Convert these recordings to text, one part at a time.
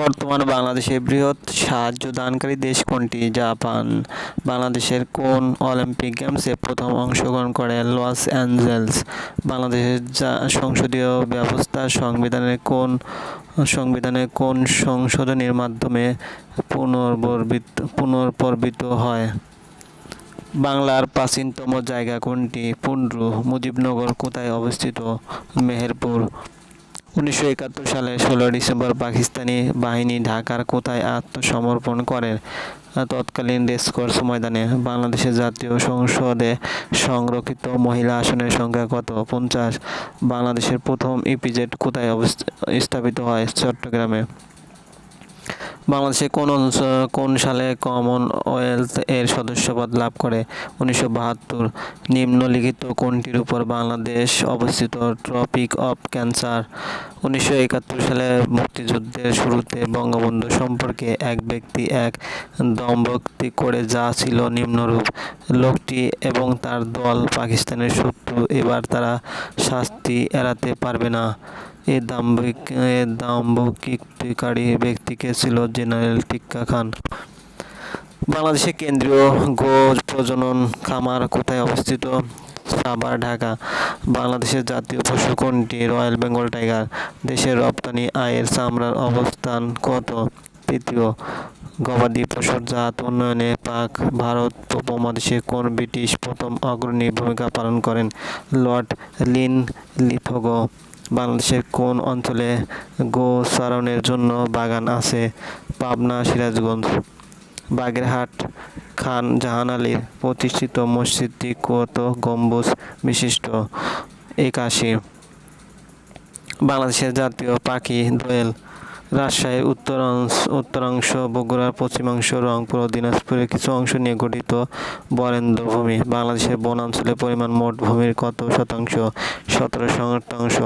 বর্তমানে বাংলাদেশের বৃহৎ সাহায্য দানকারী দেশ কোনটি? জাপান। বাংলাদেশের কোন অলিম্পিক গেমসে প্রথম অংশগ্রহণ করে লস অ্যাঞ্জেলস? বাংলাদেশের সংসদীয় ব্যবস্থা সংবিধানের কোন সংবিধানের কোন সংশোধনীর মাধ্যমে পুনর্বর্বিত পুনর্পর্বিত হয়? বাংলার প্রাচীনতম জায়গা কোনটি? পুন্ড্রু মুজিবনগর কোথায় অবস্থিত? মেহেরপুর। উনিশশো একাত্তর সালে ষোলো ডিসেম্বর পাকিস্তানি বাহিনী ঢাকার কোথায় আত্মসমর্পণ করে? তৎকালীন রেসকোর্স ময়দানে বাংলাদেশের জাতীয় সংসদে সংরক্ষিত মহিলা আসনের সংখ্যা কত? পঞ্চাশ। বাংলাদেশের প্রথম ইপিজেড কোথায় স্থাপিত হয়? চট্টগ্রামে। বাংলাদেশে কোন কোন সালে কমনওয়েলথ এর সদস্যপদ লাভ করে? উনিশশো বাহাত্তর। নিম্নলিখিত কোনটির উপর বাংলাদেশ অবস্থিত? ট্রপিক অফ ক্যান্সার উনিশশো একাত্তর সালে মুক্তিযুদ্ধের শুরুতে বঙ্গবন্ধু সম্পর্কে এক ব্যক্তি এক দম্ভক্তি করে যা ছিল নিম্নরূপ। লোকটি এবং তার দল পাকিস্তানের শত্রু, এবার তারা শাস্তি এড়াতে পারবে না। এ দাম্ভিক, এ দাম্ভিককারী ব্যক্তিকে ছিল জেনারেল টিক্কা খান। বাংলাদেশের কেন্দ্রীয় গো প্রজনন খামার কোথায় অবস্থিত? সাভার, ঢাকা। বাংলাদেশের জাতীয় পশু কোনটি? Royal Bengal tiger. দেশের রপ্তানি আয়ের চামড়ার অবস্থান কত? তৃতীয়, গবাদি পশুর জাত উন্নয়নে পাক ভারত উপমহাদেশে কোন ব্রিটিশ প্রথম অগ্রণী ভূমিকা পালন করেন? Lord Linlithgow. বাংলাদেশের কোন অঞ্চলে গোচারণের জন্য বাগান আছে? পাবনা, সিরাজগঞ্জ, বাগেরহাট, খান জাহান আলীর প্রতিষ্ঠিত মসজিদটি কত গম্বুজ বিশিষ্ট? একাশি। বাংলাদেশের জাতীয় পাখি দোয়েল। রাজশাহীর উত্তরাংশ উত্তরাংশ, বগুড়ার পশ্চিমাংশ, রংপুর ও দিনাজপুরের কিছু অংশ নিয়ে গঠিত বরেন্দ্রভূমি। বাংলাদেশের বনাঞ্চলের পরিমাণ মোট ভূমির কত শতাংশ? সতেরো শতাংশ।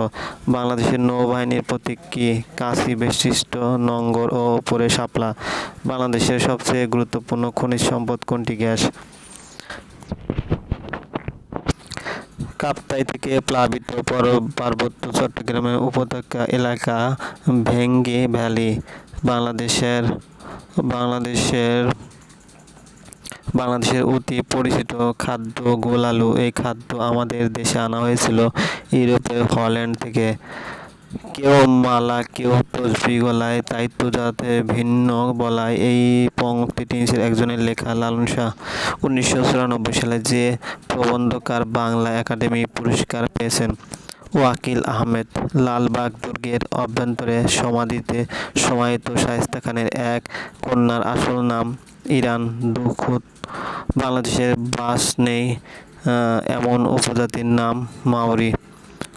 বাংলাদেশের নৌবাহিনীর প্রতীক কি? কাঁচি, বেষ্টিষ্ট, নঙ্গর ও উপরে শাপলা। বাংলাদেশের সবচেয়ে গুরুত্বপূর্ণ খনিজ সম্পদ কোনটি গ্যাস? কাপ্তাই থেকে প্লাবিত পর- পার্বত্য চট্টগ্রামের উপত্যকা এলাকা ভেঙ্গে ভ্যালি। বাংলাদেশের বাংলাদেশের বাংলাদেশের অতি পরিচিত খাদ্য গোলালু। এই খাদ্য আমাদের দেশে আনা হয়েছিল ইউরোপের হল্যান্ড থেকে। কেউ মালা, কেউ তসবি গলায় তো যাতে ভিন্ন বলায়। এই পংক্তিটি একজনের লেখা, লালন শাহ, উনিশশো চুরানব্বই সালে যে প্রবন্ধকার বাংলা একাডেমি পুরস্কার পেয়েছেন, ওয়াকিল আহমেদ, লালবাগ দুর্গের অভ্যন্তরে সমাধিতে সমাহিত শায়েস্তা খানের এক কন্যার আসল নাম ইরান দুখুত বাংলাদেশের বাস নেই এমন উপজাতির নাম মাওরি।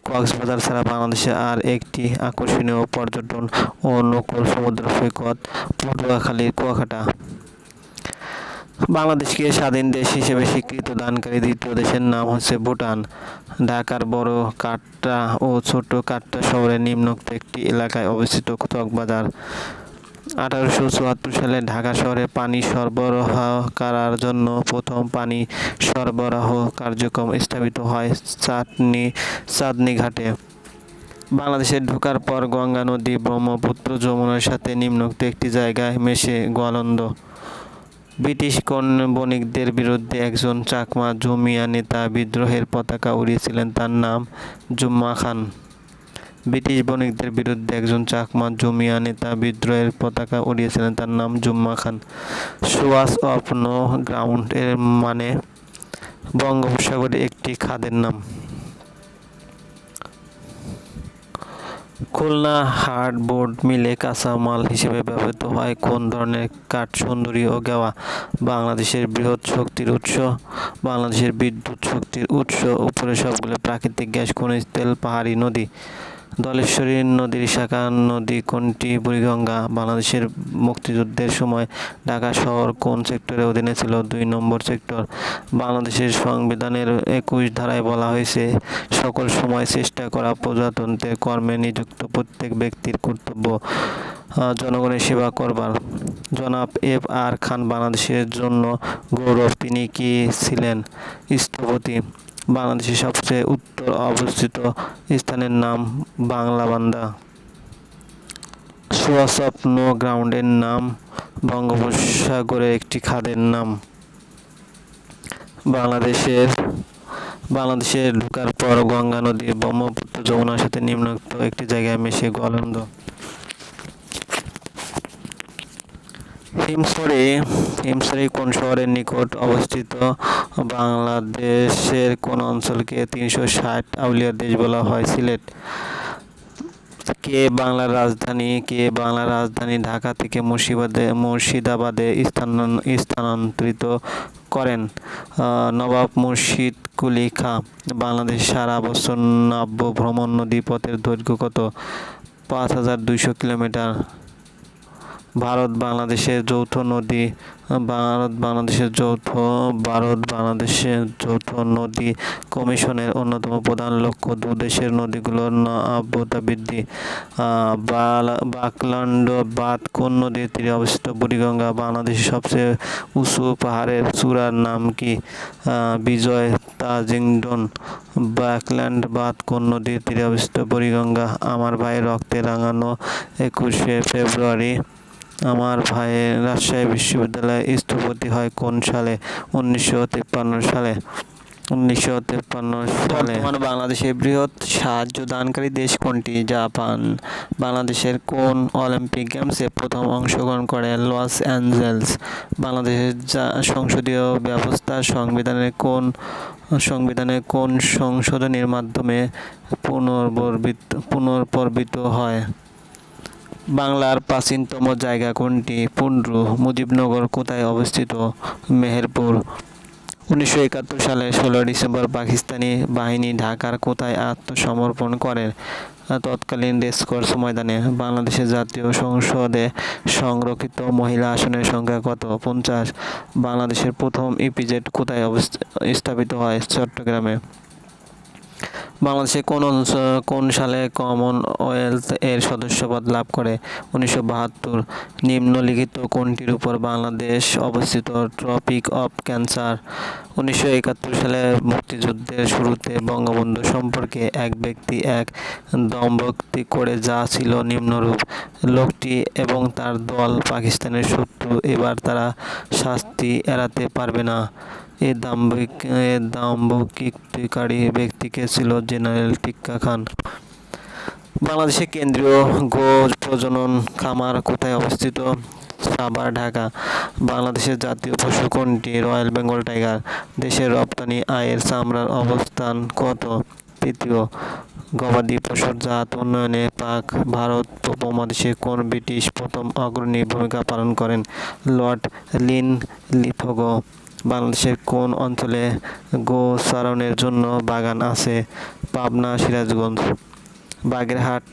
কক্সবাজার ছাড়া বাংলাদেশে আর একটি আকর্ষণীয় পর্যটন ও নৌকর সমুদ্র সৈকত পটুয়াখালীর কুয়াকাটা। বাংলাদেশকে স্বাধীন দেশ হিসেবে স্বীকৃত দানকারী দ্বিতীয় দেশের নাম হচ্ছে ভুটান। ঢাকার বড় কাট্টা ও ছোট কাট্টা শহরের নিম্নোক্ত একটি এলাকায় অবস্থিত চকবাজার আঠারোশো চুয়াত্তর সালে ঢাকা শহরে পানি সরবরাহ করার জন্য প্রথম পানি সরবরাহ কার্যক্রম স্থাপিত হয় চাটনি চাঁদনি ঘাটে। বাংলাদেশে ঢোকার পর গঙ্গা নদী, ব্রহ্মপুত্র যমুনার সাথে নিম্নোক্ত একটি জায়গায় মেশে গোয়ালন্দ। ব্রিটিশ বণিকদের বিরুদ্ধে একজন চাকমা জমিয়া নেতা বিদ্রোহের পতাকা উড়িয়েছিলেন, তার নাম জুম্মা খান। ব্রিটিশ বণিকদের বিরুদ্ধে একজন চাকমা জমিয়া নেতা বিদ্রোহের পতাকা উড়িয়েছিলেন, তার নাম Jumma Khan. Swatch of no ground এর মানে বঙ্গোপসাগরে একটি খাদের নাম। খুলনা হার্ডবোর্ড মিলে কাঁচামাল হিসেবে ব্যবহৃত হয়। কোন ধরনের কাঠ, সুন্দরী ও গেওয়া? বাংলাদেশের বৃহৎ শক্তির উৎস, বাংলাদেশের বিদ্যুৎ শক্তির উৎস, উপরে সবগুলো প্রাকৃতিক গ্যাস, খনিজ, তেল, পাহাড়ি নদী। দলেশ্বরী নদীর শাখা, নদী কোনটি? বুড়িগঙ্গা, বাংলাদেশের মুক্তিযুদ্ধের সময় ঢাকা শহর কোন সেক্টরের অধীনে ছিল? দুই নম্বর সেক্টর। বাংলাদেশের সংবিধানের একুশ ধারায় বলা হয়েছে, সকল সময় চেষ্টা করা প্রজাতন্ত্রের কর্মে নিযুক্ত প্রত্যেক ব্যক্তির কর্তব্য জনগণের সেবা করবার। জনাব এফ আর খান, বাংলাদেশের জন্য গৌরব তিনি কি ছিলেন? স্থপতি বাংলাদেশের সবচেয়ে উত্তর অবস্থিত স্থানের নাম বাংলাবান্ধা সোর্স অফ নো গ্রাউন্ডের নাম বঙ্গোপসাগরের একটি খাদের নাম। বাংলাদেশের, বাংলাদেশে ঢোকার পর গঙ্গা নদী ব্রহ্মপুত্র যমুনার সাথে নিম্নোক্ত একটি জায়গায় মিশে গলন্দ। হিমসরে হিমসরে কোন শহরের নিকট অবস্থিত বাংলাদেশের কোন অঞ্চলকে তিনশো ষাট আউলিয়ার দেশ বলা হয়, সিলেট। কে বাংলার রাজধানী, কে বাংলার রাজধানী ঢাকা থেকে মুর্শিদাবাদে মুর্শিদাবাদে স্থানান স্থানান্তরিত করেন? নবাব মুর্শিদ কুলি খাঁ বাংলাদেশ সারা বছর নাব্য ভ্রমণ নদী পথের দৈর্ঘ্য কত? পাঁচ হাজার দুইশো কিলোমিটার। ভারত বাংলাদেশের যৌথ নদী, ভারত বাংলাদেশের যৌথ, ভারত বাংলাদেশের যৌথ নদী কমিশনের অন্যতম প্রধান লক্ষ্য দু দেশের নদীগুলোর নাব্যতা বৃদ্ধি বাকলান্ড বাঁধ কোন নদীর তীরে অবস্থিত? বুড়িগঙ্গা বাংলাদেশের সবচেয়ে উঁচু পাহাড়ের চূড়ার নাম কি? বিজয় তাজিংডন। বাকল্যান্ড বাঁধ কোন নদীর তীরে অবস্থিত? বুড়িগঙ্গা, আমার ভাইয়ের রক্তে রাঙানো একুশে ফেব্রুয়ারি। আমার ভাইয়ের রাজশাহী বিশ্ববিদ্যালয়ে স্থপতি হয় কোন সালে? উনিশশো তিপ্পান্ন সালে। উনিশশো তিপ্পান্ন সালে। বর্তমানে বাংলাদেশের বৃহৎ সাহায্য দানকারী দেশ কোনটি? জাপান। বাংলাদেশের কোন অলিম্পিক গেমসে প্রথম অংশগ্রহণ করে লস অ্যাঞ্জেলস? বাংলাদেশের সংসদীয় ব্যবস্থা সংবিধানের কোন সংবিধানের কোন সংশোধনীর মাধ্যমে পুনর্বর্বিত পুনর্পর্বিত হয়? বাংলার প্রাচীনতম জায়গা কোনটি? পুন্ড্রু মুজিবনগর কোথায় অবস্থিত? মেহেরপুর। উনিশশো একাত্তর সালে ষোলো ডিসেম্বর পাকিস্তানি বাহিনী ঢাকার কোথায় আত্মসমর্পণ করে? তৎকালীন রেসকোর্স ময়দানে বাংলাদেশের জাতীয় সংসদে সংরক্ষিত মহিলা আসনের সংখ্যা কত? পঞ্চাশ। বাংলাদেশের প্রথম ইপিজেড কোথায় স্থাপিত হয়? চট্টগ্রামে। বাংলাদেশে কোন কোন সালে কমনওয়েলথ এর সদস্যপদ লাভ করে? উনিশশো বাহাত্তর। নিম্নলিখিত কোনটির উপর বাংলাদেশ অবস্থিত? ট্রপিক অফ ক্যান্সার উনিশশো একাত্তর সালে মুক্তিযুদ্ধের শুরুতে বঙ্গবন্ধু সম্পর্কে এক ব্যক্তি এক দম্ভক্তি করে যা ছিল নিম্নরূপ। লোকটি এবং তার দল পাকিস্তানের শত্রু, এবার তারা শাস্তি এড়াতে পারবে না। এ দাম্ভিক দাম্ভিককারী ব্যক্তিকে ছিল জেনারেল টিক্কা খান। বাংলাদেশের কেন্দ্রীয় গো প্রজনন খামার কোথায় অবস্থিত? সাভার, ঢাকা। বাংলাদেশের জাতীয় পশু কোনটি? Royal Bengal tiger. দেশের রপ্তানি আয়ের চামড়ার অবস্থান কত? তৃতীয়, গবাদি পশুর জাত উন্নয়নে পাক ভারত উপমহাদেশে কোন ব্রিটিশ প্রথম অগ্রণী ভূমিকা পালন করেন? লর্ড লিন লিথগো বাংলাদেশের কোন অঞ্চলে গোচারণের জন্য বাগান আছে? পাবনা, সিরাজগঞ্জ, বাগেরহাট,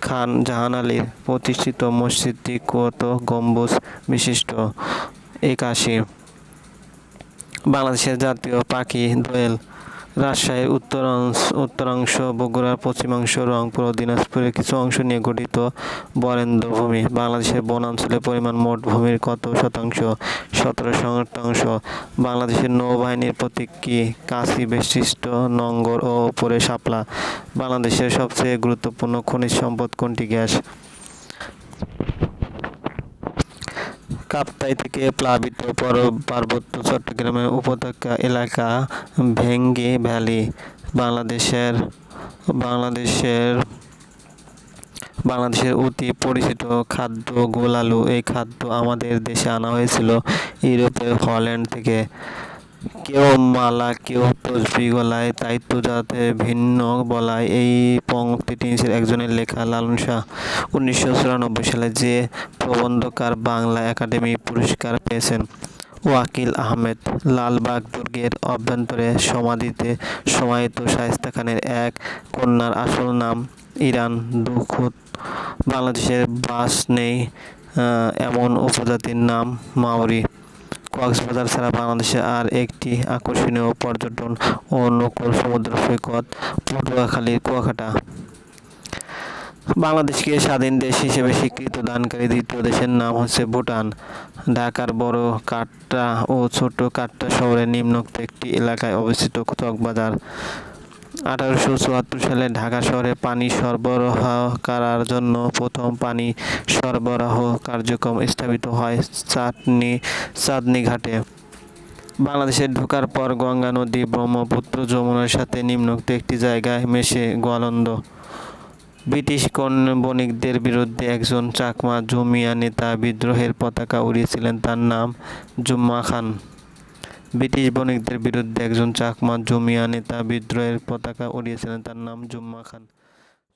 খান জাহান আলীর প্রতিষ্ঠিত মসজিদটি কত গম্বুজ বিশিষ্ট একাশি। বাংলাদেশের জাতীয় পাখি দোয়েল রাজশাহীর উত্তরাংশ উত্তরাংশ, বগুড়ার পশ্চিমাংশ, রংপুর ও দিনাজপুরের কিছু অংশ নিয়ে গঠিত বরেন্দ্র ভূমি বাংলাদেশের বনাঞ্চলের পরিমাণ মোট ভূমির কত শতাংশ? সতেরো শতাংশ। বাংলাদেশের নৌবাহিনীর প্রতীক কি? কাশি বিশিষ্ট, নঙ্গর ও উপরে শাপলা। বাংলাদেশের সবচেয়ে গুরুত্বপূর্ণ খনিজ সম্পদ কোনটি গ্যাস? কাপ্তাই থেকে প্লাবিত পর- পার্বত্য চট্টগ্রামের উপত্যকা এলাকা ভেঙ্গে ভ্যালি। বাংলাদেশের বাংলাদেশের বাংলাদেশের অতি পরিচিত খাদ্য গোলালু। এই খাদ্য আমাদের দেশে আনা হয়েছিল ইউরোপের হল্যান্ড থেকে। কেউ মালা, কেউ তসবি গলায়, তাই তো যাতে ভিন্ন বলায়। এই পংক্তিটি নিচের একজনের লেখা, লালন শাহ, উনিশশো চুরানব্বই সালে যে প্রবন্ধকার বাংলা একাডেমি পুরস্কার পেয়েছেন, ওয়াকিল আহমেদ, লালবাগ দুর্গের অভ্যন্তরে সমাধিতে সমাহিত শায়েস্তা খানের এক কন্যার আসল নাম ইরান দুখুত বাংলাদেশের বাস নেই এমন উপজাতির নাম মাওরি। কক্সবাজার ছাড়া বাংলাদেশে আর একটি আকর্ষণীয় পর্যটন ও নৌকর সমুদ্র সৈকত পটুয়াখালীর কুয়াকাটা। বাংলাদেশকে স্বাধীন দেশ হিসেবে স্বীকৃত দানকারী দ্বিতীয় দেশের নাম হচ্ছে ভুটান। ঢাকার বড় কাট্টা ও ছোট কাট্টা শহরের নিম্নোক্ত একটি এলাকায় অবস্থিত কক্সবাজার। আঠারোশো চুয়াত্তর সালে ঢাকা শহরে পানি সরবরাহ করার জন্য প্রথম পানি সরবরাহ কার্যক্রম স্থাপিত হয় চাটনি চাঁদনী ঘাটে। বাংলাদেশে ঢোকার পর গঙ্গা নদী, ব্রহ্মপুত্র যমুনার সাথে নিম্নোক্ত একটি জায়গায় মেশে গোয়ালন্দ। ব্রিটিশ বণিকদের বিরুদ্ধে একজন চাকমা জুমিয়া নেতা বিদ্রোহের পতাকা উড়িয়েছিলেন, তার নাম জুম্মা খান। ব্রিটিশ বণিকদের বিরুদ্ধে একজন চাকমা জমিয়া নেতা বিদ্রোহের পতাকা উড়িয়েছিলেন তার নাম জুম্মা খান।